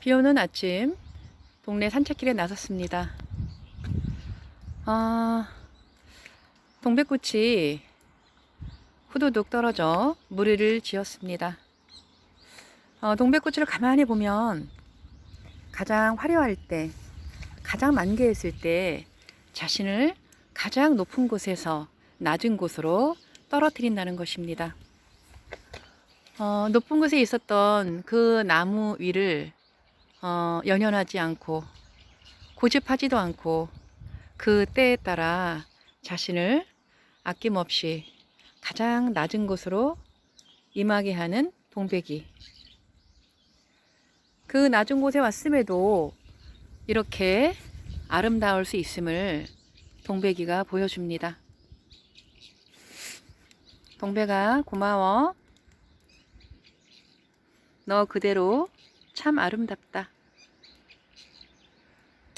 비 오는 아침 동네 산책길에 나섰습니다. 아, 동백꽃이 후두둑 떨어져 무리를 지었습니다. 어, 동백꽃을 가만히 보면 가장 화려할 때, 가장 만개했을 때 자신을 가장 높은 곳에서 낮은 곳으로 떨어뜨린다는 것입니다. 어, 높은 곳에 있었던 그 나무 위를 어, 연연하지 않고 고집하지도 않고 그 때에 따라 자신을 아낌없이 가장 낮은 곳으로 임하게 하는 동백이. 그 낮은 곳에 왔음에도 이렇게 아름다울 수 있음을 동백이가 보여줍니다. 동백아, 고마워. 너 그대로 참 아름답다.